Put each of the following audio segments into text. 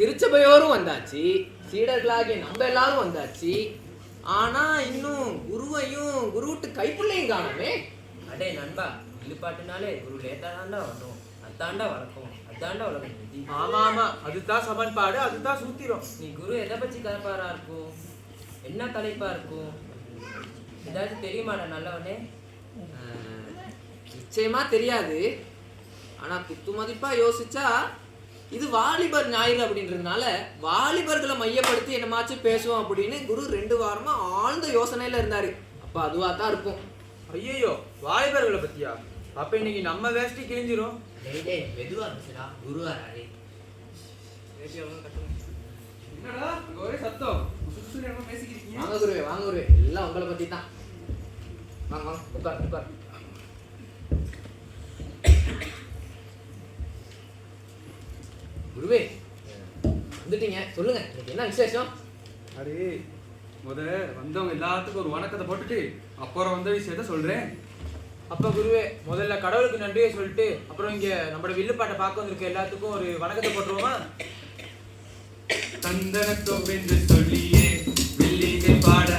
திருச்சபையோரும் வந்தாச்சு. சீடர்களாகிய நம்ம எல்லாரும் வந்தாச்சு. ஆனா இன்னும் குருவையும் குருவிட்டு கைப்புள்ளையும் காணமே. அடே நண்பா இழுப்பாட்டுனாலே குரு லேட்டா தாண்டா வரணும். அதாண்டா வழக்கம். அதாண்டா விதி ஆமா ஆமா அதுதான் சமன்பாடு அதுதான் சூத்திரம். நீ குரு எதை பற்றி கலப்பாரா இருக்கும்? என்ன தலைப்பா இருக்கும்? ஏதாச்சும் தெரியுமாடா நல்லவனே? நிச்சயமா தெரியாது. ஆனா குத்து மதிப்பா யோசிச்சா இது வாலிபர் ஞாயிறு அப்படின்றதுனால வாலிபர்களை மையப்படுத்தி என்னமாச்சும் பேசுவோம் அப்படின்னு குரு ரெண்டு வாரமா ஆழ்ந்த யோசனையில இருந்தாரு. அப்ப அதுவா தான் இருக்கும் ஐயோ வாலிபர்களை பத்தியா? அப்ப இன்னைக்கு நம்ம வேஷ்டி கிழிஞ்சிரும். டேய் டேய் மெதுவா இருந்துச்சுடா. குரு வராரு. என்னடா? இங்க ஒரே சத்தம். வாங்க குருவே வாங்க குருவே. எல்லாம் உங்களை பத்தி தான் வாங்க வாங்க உட்கார் உட்கார். குருவே வந்துட்டீங்க. சொல்லுங்க இன்னைக்கு என்ன விசேஷம்? அடே முத வந்தவங்க எல்லாத்துக்கும் ஒரு வணக்கத்தை போட்டுட்டு அப்புறம் வந்த விஷயத்த சொல்றேன். அப்ப குருவே முதல்ல கடவுளுக்கு நன்றியை சொல்லிட்டு அப்புறம் இங்க நம்மளோட வில்லுப்பாட்டை பார்க்க வந்திருக்க எல்லாத்துக்கும் ஒரு வணக்கத்தை போட்டுருவோமா? தந்தனத்தோம் என்று சொல்லியே வில்லிகள் பாட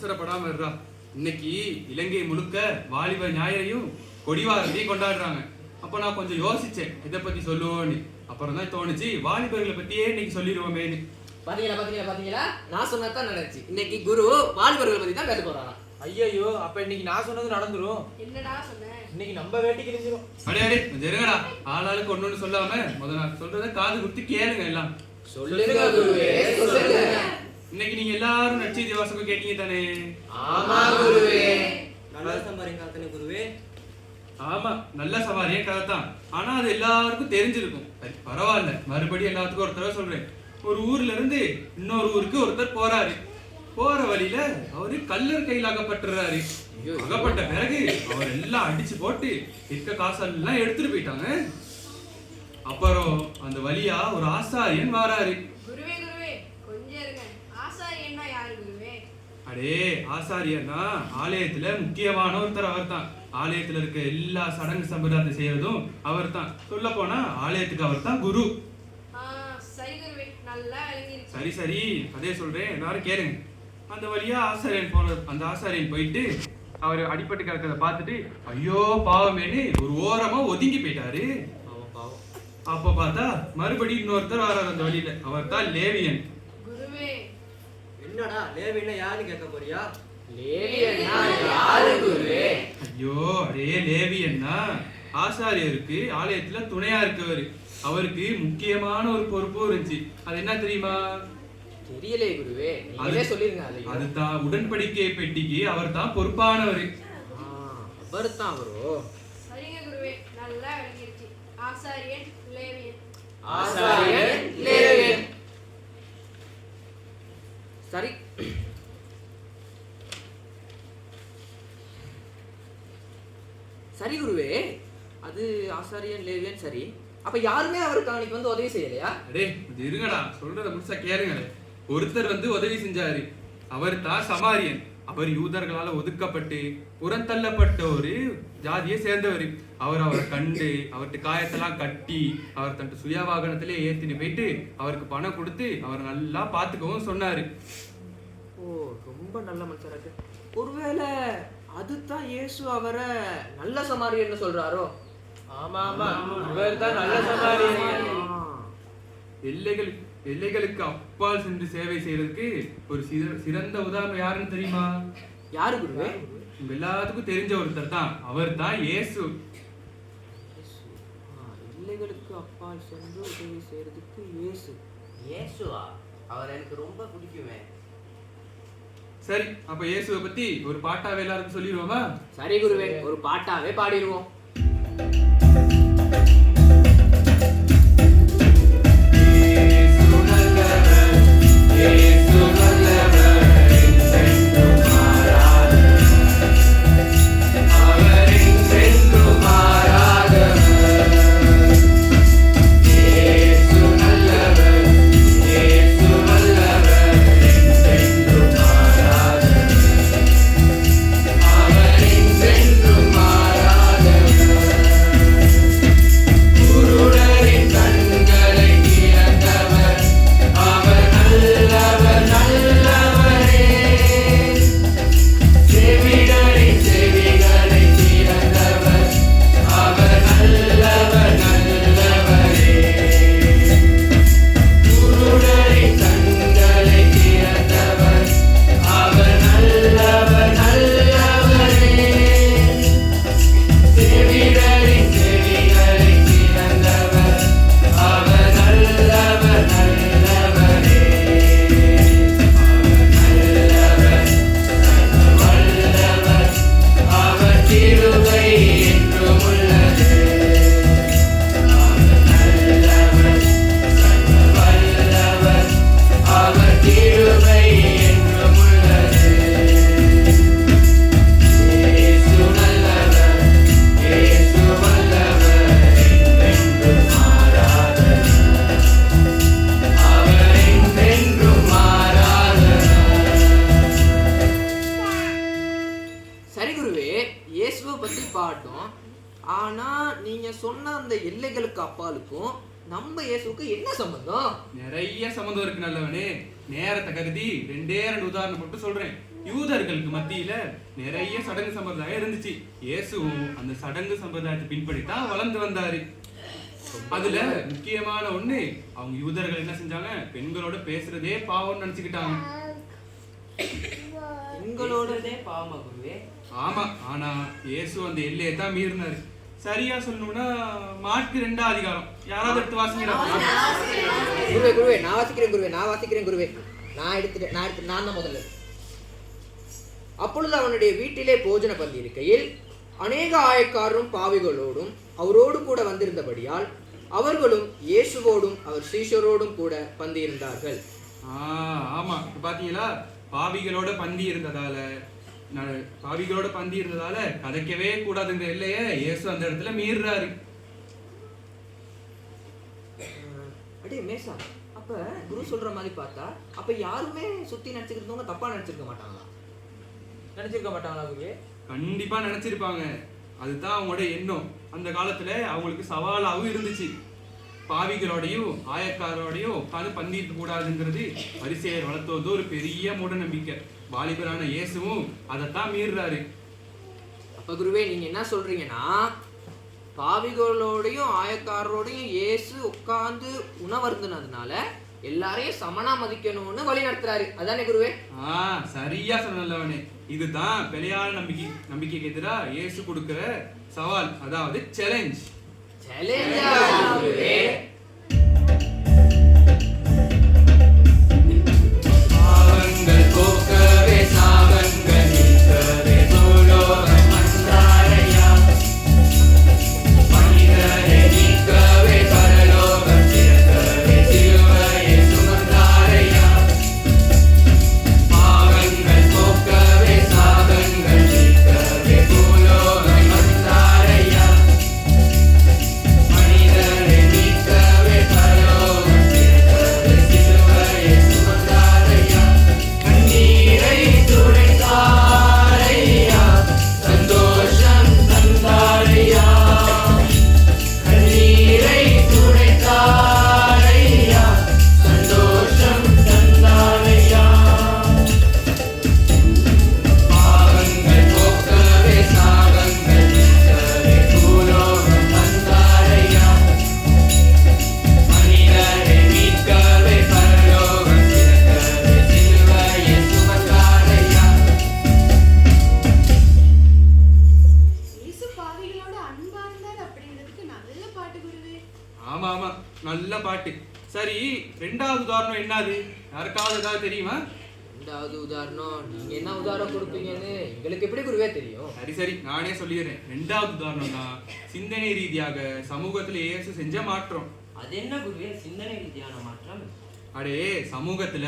அவசரப்படாம இருடா இன்னைக்கு இலங்கை முழுக்க வாலிப ஞாயிறையும் கொடிவாரத்தையும் கொண்டாடுறாங்க. அப்ப நான் கொஞ்சம் யோசிச்சேன் இதை பத்தி சொல்லுவோன்னு. அப்புறம் தான் தோணுச்சு வாலிபர்களை பத்தியே இன்னைக்கு சொல்லிடுவோமேன்னு. பாத்தீங்களா பாத்தீங்களா பாத்தீங்களா? நான் சொன்னதான் நடந்துச்சு. இன்னைக்கு குரு வாலிபர்களை பத்தி தான் பேச போறாராம். ஐயோ அப்ப இன்னைக்கு நான் சொன்னது நடந்துரும். என்னடா சொன்ன? இன்னைக்கு நம்ம வேட்டி கிழிஞ்சிரும். அடே அடே இருங்கடா. ஆளாளுக்கு ஒண்ணு சொல்லாம முத நான் சொல்றத காது குத்தி கேளுங்க எல்லாம். சொல்லுங்க குருவே சொல்லுங்க. இன்னைக்கு நீங்க எல்லாரும் நட்சத்திர வாசகம் கேட்டீங்க தானே? ஆமா குருவே. நல்லா சம்பாரி காத்தன குருவே. ஆமா நல்ல சவாரியே கதை தான். ஆனா அது எல்லாருக்கும் தெரிஞ்சிருக்கும். சரி பரவாயில்ல. மறுபடியும் எல்லாத்துக்கும் ஒரு தடவை சொல்றேன். ஒரு ஊர்ல இருந்து இன்னொரு ஊருக்கு ஒருத்தர் போறாரு. போற வழியில அவரு கல்லர் கையில் அகப்பட்டுறாரு அகப்பட்ட பிறகு அவர் எல்லாம் அடிச்சு போட்டு இருக்க காசெல்லாம் எடுத்துட்டு போயிட்டாங்க. அப்புறம் அந்த வழியா ஒரு ஆசாரியன் வாராரு குருவே குருவே கொஞ்சம் இருங்க ஆசாரியன்னா யாரு குருவே அடே ஆசாரியன்னா ஆலயத்துல முக்கியமான ஒருத்தர் அவர்தான். ஆலயத்துல இருக்க எல்லா சடங்கு சம்பிரதாயத்தை செய்யறதும் அவர்தான். சொல்ல போனா ஆலயத்துக்கு அவர்தான் குரு. ஆ சரி சரி சரி அதே சொல்றேன். எல்லாரும் கேளுங்க. அந்த வழியா ஆசாரியன் போன அந்த ஆசாரியன் போயிட்டு அவர் அடிபட்டு கிடக்கிறத பார்த்துட்டு ஐயோ பாவமேன்னு ஒரு ஓரமா ஒதுங்கி போயிட்டாரு. அப்ப பார்த்தா மறுபடியும் இன்னொருத்தர் வரார் அந்த வழியில. அவர் தான் லேவியன். என்னடா லேவின்னா யாருன்னு கேட்க போறியா? யாரு? ஐயோ அடே லேவியன்னா ஆசாரியருக்கு ஆலயத்துல துணையா இருக்கவர். அவருக்கு முக்கியமான ஒரு பொறுப்பும் இருந்துச்சு. அது என்ன தெரியுமா? தெரியலையே குருவே. நீங்களே சொல்லிருங்க அதை அதுதான் உடன்படிக்கை பெட்டிக்கு அவர் தான் பொறுப்பானவர். அவர் தான் அவரோ? சரிங்க குருவே நல்லா விளங்கிருச்சு. ஆசாரியன் லேவியன். ஆசாரியன் லேவியன். சரி சரி குருவே அது ஆசாரியன் லேவியன் சரி. அப்ப யாருமே அவருக்கு அன்னைக்கு வந்து உதவி செய்யலையா? அடே இது இருங்கடா. சொல்றத முழுசா கேளுங்களே. ஒருத்தர் வந்து உதவி செஞ்சாரு. அவர் தான் சமாரியன். அவர் யூதர்களால ஒதுக்கப்பட்டு புறந்தள்ளப்பட்ட ஒரு ஜாதியை சேர்ந்தவர். அவர் அவரை கண்டு அவர்கிட்ட காயத்தெல்லாம் கட்டி அவர் தன் சுய வாகனத்திலே ஏத்திட்டு போயிட்டு அவருக்கு பணம் கொடுத்து அவர் நல்லா பாத்துக்கவும் சொன்னாரு. ஓ ரொம்ப நல்ல மனுஷரா இருக்கு. ஒருவேளை அதுதான் இயேசு அவரை நல்ல சமாரியன்னு சொல்றாரோ? ஆமா ஆமா. இவர் தான் நல்ல சமாரியன். எல்லைகள் எல்லைகளுக்கு அப்பால் சென்று சேவை செய்யறதுக்கு ஒரு சிற- சிறந்த உதாரணம் யாருன்னு தெரியுமா? யாரு குருவே? உங்க எல்லாத்துக்கும் தெரிஞ்ச ஒருத்தர் தான். அவர் தான் இயேசு. ஆ, எல்லைகளுக்கு அப்பால் சென்று உதவி செய்யறதுக்கு இயேசு. இயேசுவா? அவர் எனக்கு ரொம்ப பிடிக்குமே. சரி அப்ப இயேசுவை பத்தி ஒரு பாட்டாவே எல்லாருக்கும் சொல்லிடுவோமா? சரி குருவே ஒரு பாட்டாவே பாடிடுவோம். சொன்ன அந்த எல்லைகளுக்கு அப்பாலுக்கும் நம்ம இயேசுக்கு என்ன சம்பந்தம்? நிறைய சம்மந்தம் இருக்கு நல்லவனே. நேரத்தை கருதி ரெண்டே ரெண்டு உதாரணம் மட்டும் சொல்றேன். யூதர்களுக்கு மத்தியில நிறைய சடங்கு சம்பிரதாயம் இருந்துச்சு. இயேசுவும் அந்த சடங்கு சம்பிரதாயத்தை பின்பற்றி தான் வளர்ந்து வந்தாரு. அதுல முக்கியமான ஒண்ணு அவங்க யூதர்கள் என்ன செஞ்சாங்க? பெண்களோட பேசுறதே பாவம்னு நினைச்சுக்கிட்டாங்க. பேசுறதே பாவமா குருவே ஆமா ஆனா இயேசு அந்த எல்லையை தான் மீறினாரு. சரியா சொல்லணும்னா மார்க்கு ரெண்டாம் அதிகாரம். யாராவது எடுத்து வாசிக்கிறா? குருவே குருவே நான் வாசிக்கிறேன் குருவே நான் வாசிக்கிறேன் குருவே. நான் எடுத்துட்டேன் நான் எடுத்து நான் தான் முதல்ல. அப்பொழுது அவனுடைய வீட்டிலே போஜன பந்தி இருக்கையில் அநேக ஆயக்காரரும் பாவிகளோடும் அவரோடு கூட வந்திருந்தபடியால் அவர்களும் இயேசுவோடும் அவர் சீஷரோடும் கூட பந்தி இருந்தார்கள் ஆ ஆமா. இப்ப பாத்தீங்களா? பாவிகளோட பந்தி இருந்ததால பாவிகளோட பந்தி இருந்ததால கதைக்கவே கூடாதுங்கிற இல்லைய? இயேசு அந்த இடத்துல மீறுறாரு. அடே மேசா அப்ப குரு சொல்ற மாதிரி பார்த்தா அப்ப யாருமே சுத்தி நடிச்சுக்கிறவங்க தப்பா நடிச்சிருக்க மாட்டாங்களா? நினைச்சிருக்க மாட்டாங்களா குருவே கண்டிப்பா நினைச்சிருப்பாங்க அதுதான் அவங்களோட எண்ணம். அந்த காலத்துல அவங்களுக்கு சவாலாகவும் இருந்துச்சு. பாவிகளோடையும் ஆயக்காரோடையும் உட்காந்து பந்திட்டு கூடாதுங்கிறது பரிசெயர் வளர்த்துவது ஒரு பெரிய மூட நம்பிக்கை வாலிபரான இயேசுவும் அதைத்தான் மீறுறாரு. அப்ப குருவே நீங்க என்ன சொல்றீங்கன்னா பாவிகளோடையும் ஆயக்காரரோடையும் இயேசு உட்கார்ந்து உணவருந்தினதுனால எல்லாரையும் சமனா மதிக்கணும்னு வழி நடத்துறாரு. அதானே குருவே? ஆ சரியா சொன்னல்லவனே இதுதான் பிழையான நம்பிக்கை நம்பிக்கைக்கு எதிரா இயேசு கொடுக்கிற சவால் அதாவது சேலஞ்ச் சேலஞ்சா குருவே. யாருக்காவது ஏதாவது தெரியுமா? ரெண்டாவது உதாரணம் நீங்க என்ன உதாரணம் கொடுப்பீங்கன்னு எங்களுக்கு எப்படி குருவே தெரியும்? சரி சரி நானே சொல்லிடுறேன். ரெண்டாவது உதாரணம் தான் சிந்தனை ரீதியாக சமூகத்துல இயேசு செஞ்ச மாற்றம். அது என்ன குருவே? சிந்தனை ரீதியான மாற்றம்? அடே சமூகத்துல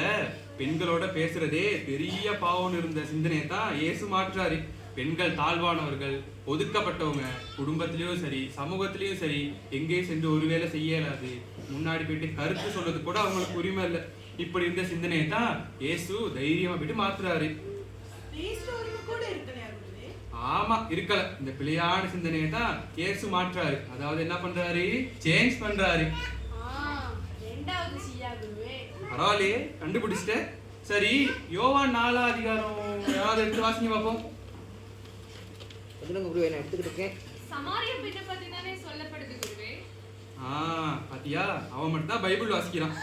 பெண்களோட பேசுறதே பெரிய பாவம்னு இருந்த சிந்தனையை தான் இயேசு மாற்றாரு. பெண்கள் தாழ்வானவர்கள் ஒதுக்கப்பட்டவங்க குடும்பத்திலயும் சரி சமூகத்திலயும் சரி எங்கேயும் சென்று ஒரு வேலை செய்ய இயலாது முன்னாடி போயிட்டு கருத்து சொல்றது கூட அவங்களுக்கு உரிமை இல்லை. இப்படி இருந்த சிந்தனையை தான் இயேசு தைரியமா போயிட்டு மாத்துறாரு. ஆமா இருக்கல. இந்த பிழையான சிந்தனையை தான் இயேசு மாற்றாரு. அதாவது என்ன பண்றாரு? சேஞ்ச் பண்றாரு. ஆ, ரெண்டாவது சியா குருவே பரவாயில்லையே கண்டுபிடிச்சிட்ட. சரி யோவான் நாலா அதிகாரம் யாராவது எடுத்து வாசிங்க பார்ப்போம். சொல்லுங்க குருவே நான் எடுத்துக்கிட்டு இருக்கேன். சமாரிய பெண்ணை பத்தி தானே சொல்லப்படுது குருவே? ஆ பாத்தியா? அவன் மட்டும் தான் பைபிள் வாசிக்கிறான்.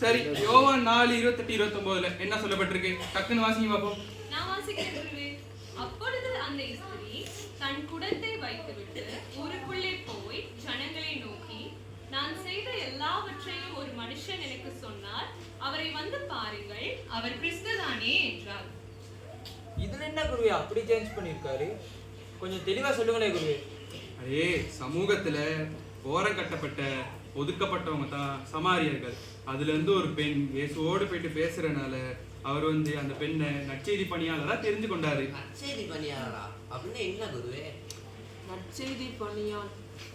சரி யோவான் நாலு இருபத்தெட்டு இருபத்தொன்பதுல என்ன சொல்லப்பட்டிருக்கு? டக்குன்னு வாசிங்க பார்ப்போம் நான் வாசிக்கிறேன் குருவே. அப்பொழுது அந்த ஸ்திரீ தன் குடத்தை வைத்துவிட்டு ஊருக்குள்ளே போய் ஜனங்களை நோக்கி நான் செய்த எல்லாவற்றையும் ஒரு மனுஷன் எனக்கு சொன்னார். அவரை வந்து பாருங்கள் அவர் கிறிஸ்துதானே என்றார். இதுல என்ன குருவே? அப்படி சேஞ்ச் பண்ணியிருக்காரு. கொஞ்சம் தெளிவா சொல்லுங்களேன் குருவே. அதே சமூகத்துல ஓரம் கட்டப்பட்ட ஒதுக்கப்பட்டவங்க தான் சமாரியர்கள். அதுல இருந்து ஒரு பெண் இயேசுவோடு போயிட்டு பேசுறனால அவர் வந்து அந்த பெண்ணை நற்செய்தி பணியாளரா தெரிஞ்சு கொண்டாரு. நற்செய்தி பணியாளரா? அப்படின்னு என்ன குருவே? நற்செய்தி பணியான்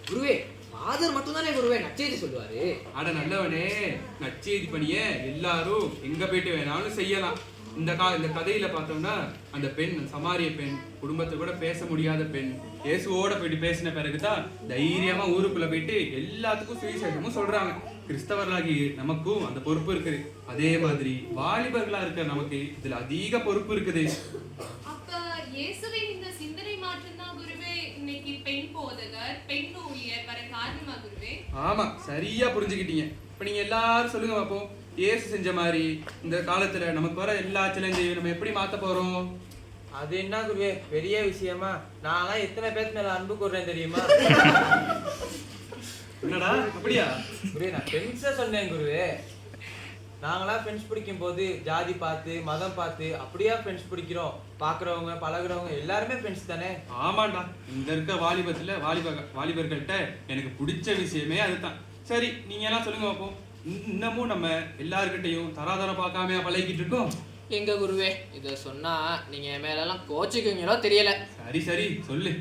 குருவே ஃபாதர் மட்டும் தானே குருவே நற்செய்தி சொல்லுவாரு. அட நல்லவனே நற்செய்தி பணிய எல்லாரும் எங்க போயிட்டு வேணாலும் செய்யலாம். இந்த கா இந்த கதையில பார்த்தோம்னா அந்த பெண் சமாரிய பெண் குடும்பத்தை கூட பேச முடியாத பெண் இயேசுவோட போயிட்டு பேசின பிறகுதான் தைரியமா ஊருக்குள்ள போயிட்டு எல்லாத்துக்கும் சுவிசேஷமும் சொல்றாங்க. கிறிஸ்தவர்களாகி நமக்கும் அந்த பொறுப்பு இருக்குது. அதே மாதிரி வாலிபர்களா இருக்கிற நமக்கு இதுல அதிக பொறுப்பு இருக்குது. ஆமா சரியா புரிஞ்சுக்கிட்டீங்க. இப்ப நீங்க எல்லாரும் சொல்லுங்க பாப்போம். இயேசு செஞ்ச மாதிரி இந்த காலத்துல நமக்கு வர எல்லா சேலஞ்சையும் நம்ம எப்படி மாத்த போறோம்? அது என்ன குருவே? பெரிய விஷயமா? நான்லாம் எத்தனை பேருக்கு மேல அன்பு கூறுறேன் தெரியுமா? என்னடா? அப்படியா? குருவே நான் ஃப்ரெண்ட்ஸை சொன்னேன் குருவே. நாங்களாம் ஃப்ரெண்ட்ஸ் பிடிக்கும் போது ஜாதி பார்த்து மதம் பார்த்து அப்படியா ஃப்ரெண்ட்ஸ் பிடிக்கிறோம்? பார்க்குறவங்க பழகுறவங்க எல்லாருமே ஃப்ரெண்ட்ஸ் தானே? ஆமாண்டா. இந்த இருக்க வாலிபத்துல வாலிப வாலிபர்கள்ட்ட எனக்கு பிடிச்ச விஷயமே அதுதான். சரி நீங்க எல்லாம் சொல்லுங்க பாப்போம். இன்- இன்னமும் நம்ம எல்லார்கிட்டையும் தராதரம் பார்க்காம பழகிட்டு இருக்கோம். எங்க குருவே? இத சொன்னா நீங்க என் மேலெல்லாம் கோச்சிக்குவீங்களோ தெரியல. சரி சரி சொல்லு.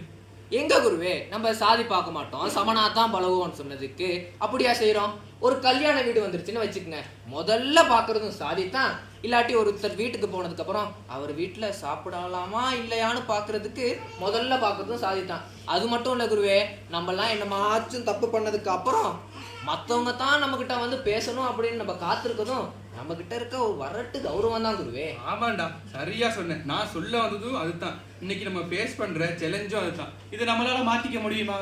எங்க குருவே? நம்ம சாதி பார்க்க மாட்டோம். சமனா தான் பழகுவோம்னு சொன்னதுக்கு அப்படியா செய்றோம்? ஒரு கல்யாண வீடு வந்துருச்சுன்னு வச்சுக்கோங்க. முதல்ல பார்க்கறதும் சாதி தான். இல்லாட்டி ஒருத்தர் வீட்டுக்கு போனதுக்கு அப்புறம் அவர் வீட்டுல சாப்பிடலாமா இல்லையான்னு பார்க்கறதுக்கு முதல்ல பார்க்கறதும் சாதி தான். அது மட்டும் இல்ல குருவே நம்மலாம் என்னமாச்சும் தப்பு பண்ணதுக்கு அப்புறம் மத்தவங்க தான் நம்ம கிட்ட வந்து பேசணும் அப்படின்னு நம்ம காத்திருக்கதும் நம்ம கிட்ட இருக்க ஒரு வரட்டு கௌரவம் தான் குருவே. ஆமாண்டா சரியா சொன்னேன். நான் சொல்ல வந்ததும் அதுதான். இன்னைக்கு நம்ம ஃபேஸ் பண்ற சேலஞ்சும் அதுதான். இதை நம்மளால மாத்திக்க முடியுமா?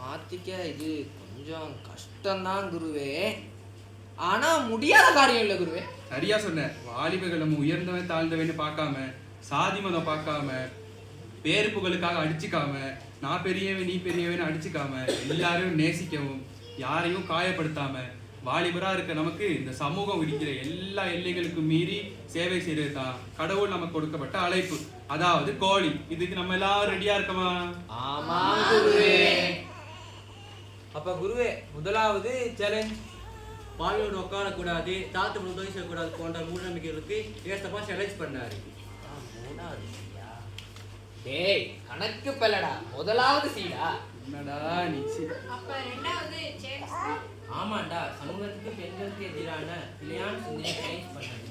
மாத்திக்க இது கொஞ்சம் கஷ்டம்தான் குருவே. ஆனா முடியாத காரியம் இல்லை குருவே. சரியா சொன்ன வாலிபர்கள் நம்ம உயர்ந்தவன் தாழ்ந்தவன்னு பார்க்காம சாதி மதம் பார்க்காம பேரு புகழுக்காக அடிச்சுக்காம நான் பெரியவன் நீ பெரியவன் அடிச்சுக்காம எல்லாரையும் நேசிக்கவும் யாரையும் காயப்படுத்தாம வாலிபரா இருக்க நமக்கு இந்த சமூகம் விதிக்கிற எல்லா எல்லைகளுக்கும் மீறி சேவை செய்யறது தான் கடவுள் நமக்கு கொடுக்கப்பட்ட அழைப்பு. அதாவது கோழி. இதுக்கு நம்ம எல்லாரும் ரெடியா இருக்கமா? ஆமா குருவே. அப்ப குருவே முதலாவது சேலஞ்ச் பாவியோடு உட்காரக்கூடாது தாத்து உதவி செய்யக்கூடாது போன்ற மூடநம்பிக்கைகளுக்கு ஏசப்பா சேலஞ்ச் பண்ணாரு. டேய் கணக்கு பெல்லடா. முதலாவது சீடா? என்னடா நீ அப்ப ரெண்டாவது ஆமாண்டா சமூகத்துக்கு பெண்களுக்கு எதிரான பிழையான சிந்தனை சேஞ்ச் பண்ணது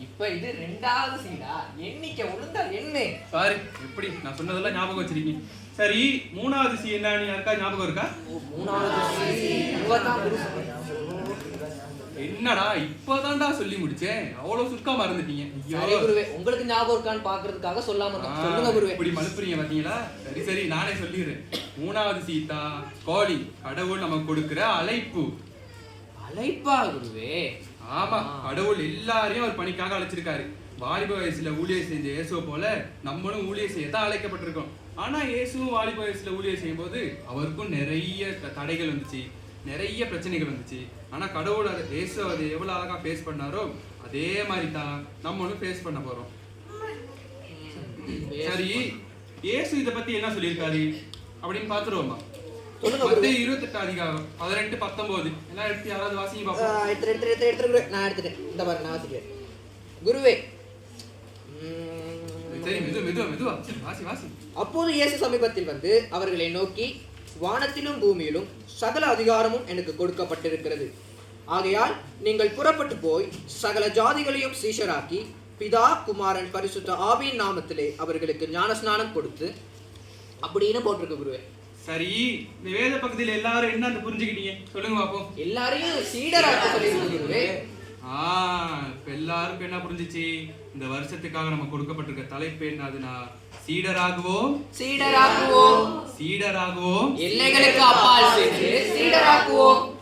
இப்ப இது ரெண்டாவது சீடா எண்ணிக்கை ஒழுங்கா எண்ணு. சாரி எப்படி? நான் சொன்னதெல்லாம் ஞாபகம் வச்சிருக்கீங்க. சரி மூணாவது சி என்னன்னு யாருக்கா ஞாபகம் இருக்கா? மூணாவது சீ. என்னடா இப்பதான்டா சொல்லி முடிச்சேன். அவ்வளவு சுருக்கா மறந்துட்டீங்க. ஐயோ. சரி குருவே உங்களுக்கு ஞாபகம் இருக்கான்னு பாக்குறதுக்காக சொல்லாம சொல்லுங்க குருவே. இப்படி மலுப்புறீங்க பாத்தீங்களா? சரி சரி நானே சொல்லிடுறேன். மூணாவது சீதா கோழி கடவுள் நமக்கு கொடுக்கிற அழைப்பு. அழைப்பா குருவே? ஆமா. கடவுள் எல்லாரையும் ஒரு பணிக்காக அழைச்சிருக்காரு. வாலிப வயசுல ஊழியர் செஞ்ச இயேசுவை போல நம்மளும் ஊழியர் செய்யத்தான் அழைக்கப்பட்டிருக்கோம். ஆனா இயேசுவும் வாலிப வயசுல ஊழியர் செய்யும் போது அவருக்கும் நிறைய த- தடைகள் வந்துச்சு. நிறைய பிரச்சனைகள் வந்துச்சு. ஆனா கடவுள் அதை இயேசு அதை எவ்வளவு அழகா ஃபேஸ் பண்ணாரோ அதே மாதிரி தான் நம்மளும் ஃபேஸ் பண்ண போறோம். சரி இயேசு இத பத்தி என்ன சொல்லியிருக்காரு? அப்படின்னு மத்திய இருபத்தெட்டு அதிகாரம் பதினெட்டு பத்தொன்பது. எல்லாம் எடுத்து யாராவது வாசிங்க ஆ, பாப்போம் எடுத்து எடுத்து எடுத்து நான் எடுத்துட்டேன். இந்த பாரு நான் வாசிக்கிறேன். குருவே. உம், சரி மெதுவா மெதுவா. மெதுவா வாசி வாசி. அப்போது இயேசு சமீபத்தில் வந்து அவர்களை நோக்கி வானத்திலும் பூமியிலும் சகல அதிகாரமும் எனக்கு கொடுக்கப்பட்டிருக்கிறது. ஆகையால் நீங்கள் புறப்பட்டு போய் சகல ஜாதிகளையும் சீஷராக்கி பிதா குமாரன் பரிசுத்த ஆவியின் நாமத்திலே அவர்களுக்கு ஞானஸ்நானம் கொடுத்து அப்படின்னு போட்டிருக்கு குருவே. சரி இந்த வேத பக்கத்துல எல்லாரும் என்ன புரிஞ்சுக்கிட்டீங்க? சொல்லுங்க பாப்போம். எல்லாரையும் சீடராக்க சொல்லியிருக்கு குருவே. ஆ இப்ப எல்லாருக்கும் என்ன புரிஞ்சுச்சு? இந்த வருஷத்துக்காக நம்ம கொடுக்கப்பட்டிருக்க தலைப்பு என்னதுன்னா சீடராகுவோம். சீடராக்குவோம் சீடராகுவோம். எல்லைகளுக்கு அப்பால் சென்று சீடராக்குவோம்.